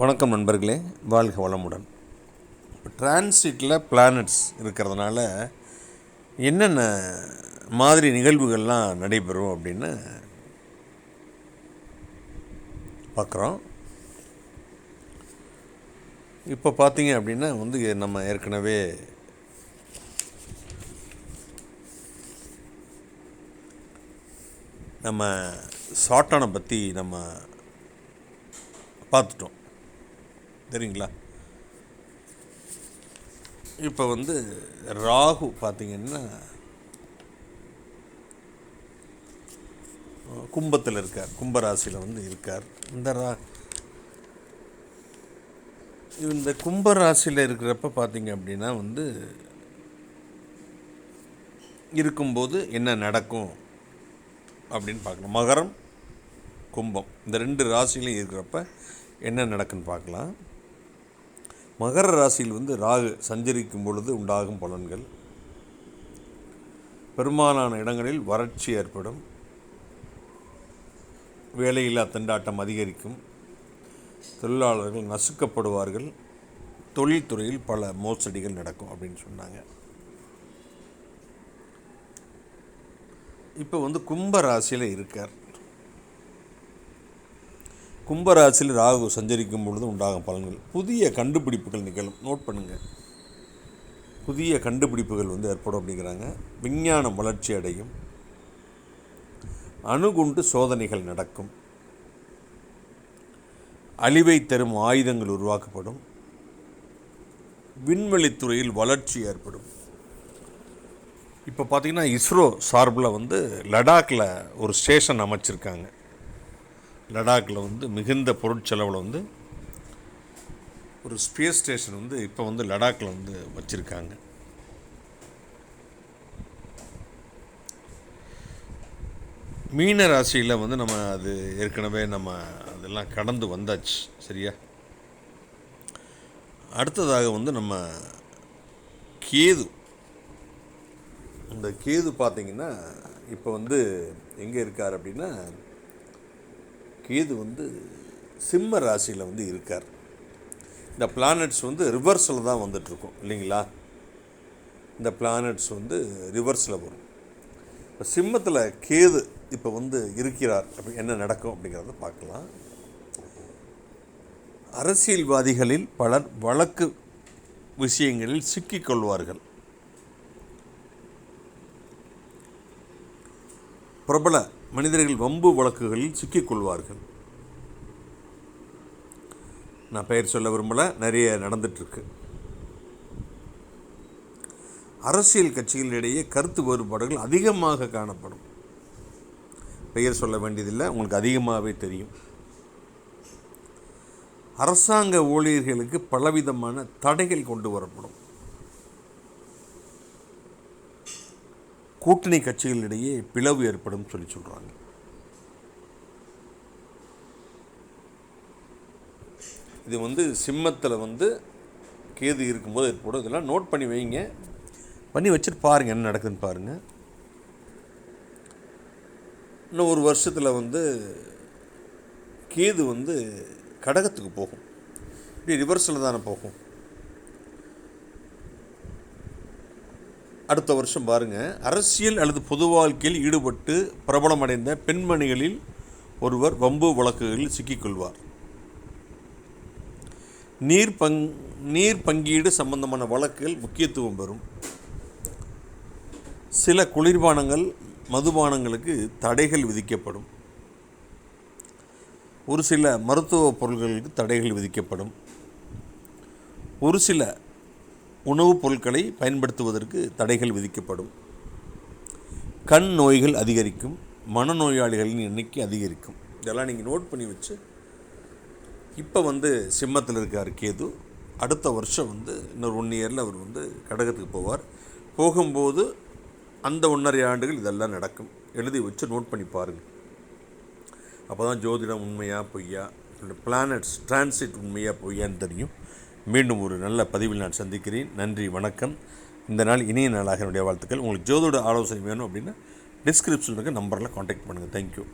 வணக்கம் நண்பர்களே வாழ்க வளமுடன். இப்போ டிரான்சிட்டில் பிளானட்ஸ் இருக்கிறதுனால என்னென்ன மாதிரி நிகழ்வுகள்லாம் நடைபெறும் அப்படின்னு பார்க்குறோம். இப்போ பார்த்தீங்க அப்படின்னா வந்து நம்ம ஏற்கனவே நம்ம சாட்டானை பற்றி நம்ம பார்த்துட்டோம். சரிங்களா இப்போ வந்து ராகு பார்த்தீங்கன்னா கும்பத்தில் இருக்கார். கும்பராசியில் வந்து இருக்கார். இந்த ரா இந்த கும்பராசியில் இருக்கிறப்ப பார்த்தீங்க அப்படின்னா வந்து இருக்கும்போது என்ன நடக்கும் அப்படின்னு பார்க்கலாம் மகரம் கும்பம். இந்த ரெண்டு ராசிலையும் இருக்கிறப்ப என்ன நடக்குன்னு பார்க்கலாம் மகர ராசியில் வந்து ராகு சஞ்சரிக்கும் பொழுது உண்டாகும் பலன்கள். பெரும்பாலான இடங்களில் வறட்சி ஏற்படும். வேலையில்லா திண்டாட்டம் அதிகரிக்கும். தொழிலாளர்கள் நசுக்கப்படுவார்கள். தொழில்துறையில் பல மோசடிகள் நடக்கும் அப்படின்னு சொன்னாங்க. இப்போ வந்து கும்ப ராசியில் இருக்கார். கும்பராசியில் ராகு சஞ்சரிக்கும் பொழுது உண்டாகும் பலன்கள். புதிய கண்டுபிடிப்புகள் நிகழும். நோட் பண்ணுங்கள் புதிய கண்டுபிடிப்புகள் வந்து ஏற்படும் அப்படிங்கிறாங்க. விஞ்ஞானம் வளர்ச்சி அடையும். அணுகுண்டு சோதனைகள் நடக்கும். அழிவை தரும் ஆயுதங்கள் உருவாக்கப்படும். விண்வெளித்துறையில் வளர்ச்சி ஏற்படும். இப்போ பார்த்தீங்கன்னா இஸ்ரோ சார்பில் வந்து லடாக்கில் ஒரு ஸ்டேஷன் அமைச்சிருக்காங்க. லடாக்கில் வந்து மிகுந்த பொருட்செலவில் வந்து ஒரு ஸ்பேஸ் ஸ்டேஷன் வந்து இப்போ வந்து லடாக்கில் வந்து வச்சுருக்காங்க. மீன ராசியில் வந்து நம்ம அது ஏற்கனவே நம்ம அதெல்லாம் கடந்து வந்தாச்சு சரியா? அடுத்ததாக வந்து நம்ம கேது. இந்த கேது பார்த்தீங்கன்னா இப்போ வந்து எங்கே இருக்கார் அப்படின்னா கேது வந்து சிம்ம ராசியில் வந்து இருக்கார். இந்த பிளானட்ஸ் வந்து ரிவர்ஸில் தான் வந்துட்ருக்கோம் இல்லைங்களா? இந்த பிளானட்ஸ் வந்து ரிவர்ஸில் வரும். இப்போ சிம்மத்தில் கேது இப்போ வந்து இருக்கிறார். அப்படி என்ன நடக்கும் அப்படிங்கிறத பார்க்கலாம். அரசியல்வாதிகளில் பலர் வழக்கு விஷயங்களில் சிக்கிக்கொள்வார்கள் பிரபல மனிதர்கள் வம்பு வழக்குகளில் சிக்கிக்கொள்வார்கள் நான் பெயர் சொல்ல விரும்பல நிறைய நடந்துட்டுருக்கு. அரசியல் கட்சிகளிடையே கருத்து வேறுபாடுகள் அதிகமாக காணப்படும். பெயர் சொல்ல வேண்டியதில்லை உங்களுக்கு அதிகமாகவே தெரியும். அரசாங்க ஊழியர்களுக்கு பலவிதமான தடைகள் கொண்டு வரப்படும். கூட்டணி கட்சிகளிடையே பிளவு ஏற்படும் சொல்லி சொல்கிறாங்க இது வந்து சிம்மத்தில் வந்து கேது இருக்கும்போது ஏற்படும். இதெல்லாம் நோட் பண்ணி வைங்க. பண்ணி வச்சுட்டு பாருங்கள் என்ன நடக்குதுன்னு பாருங்கள் இன்னும் ஒரு வருஷத்தில் வந்து கேது வந்து கடகத்துக்கு போகும். இப்படி ரிவர்ஸில் தானே போகும். அடுத்த வருஷம் பாருங்கள் அரசியல் அல்லது பொது வாழ்க்கையில் ஈடுபட்டு பிரபலமடைந்த பெண்மணிகளில் ஒருவர் வம்பு வழக்குகளில் சிக்கிக்கொள்வார் நீர் பங் நீர் பங்கீடு சம்பந்தமான வழக்குகள் முக்கியத்துவம் பெறும். சில குளிர்பானங்கள் மதுபானங்களுக்கு தடைகள் விதிக்கப்படும். ஒரு சில மருத்துவ பொருட்களுக்கு தடைகள் விதிக்கப்படும். ஒரு சில உணவுப் பொருட்களை பயன்படுத்துவதற்கு தடைகள் விதிக்கப்படும். கண் நோய்கள் அதிகரிக்கும் மனநோயாளிகளின் எண்ணிக்கை அதிகரிக்கும். இதெல்லாம் நீங்கள் நோட் பண்ணி வச்சு இப்போ வந்து சிம்மத்தில் இருக்கார் கேது. அடுத்த வருஷம் வந்து இன்னொரு ஒன் இயரில் அவர் வந்து கடகத்துக்கு போவார். போகும்போது அந்த ஒன்றரை ஆண்டுகள் இதெல்லாம் நடக்கும். எழுதி வச்சு நோட் பண்ணி பாருங்கள் அப்போ தான் ஜோதிடம் உண்மையாக பொய்யா? பிளானட்ஸ் டிரான்சிட் உண்மையாக பொய்யான்னு தெரியும். மீண்டும் ஒரு நல்ல பதிவில் நான் சந்திக்கிறேன். நன்றி வணக்கம். இந்த நாள் இனிய நாளாக என்னுடைய வாழ்த்துக்கள். உங்களுக்கு ஜோதோட ஆலோசனை வேணும் அப்படின்னா டிஸ்கிரிப்ஷனில் இருக்க நம்பரில் காண்டாக்ட் பண்ணுங்கள் தேங்க்யூ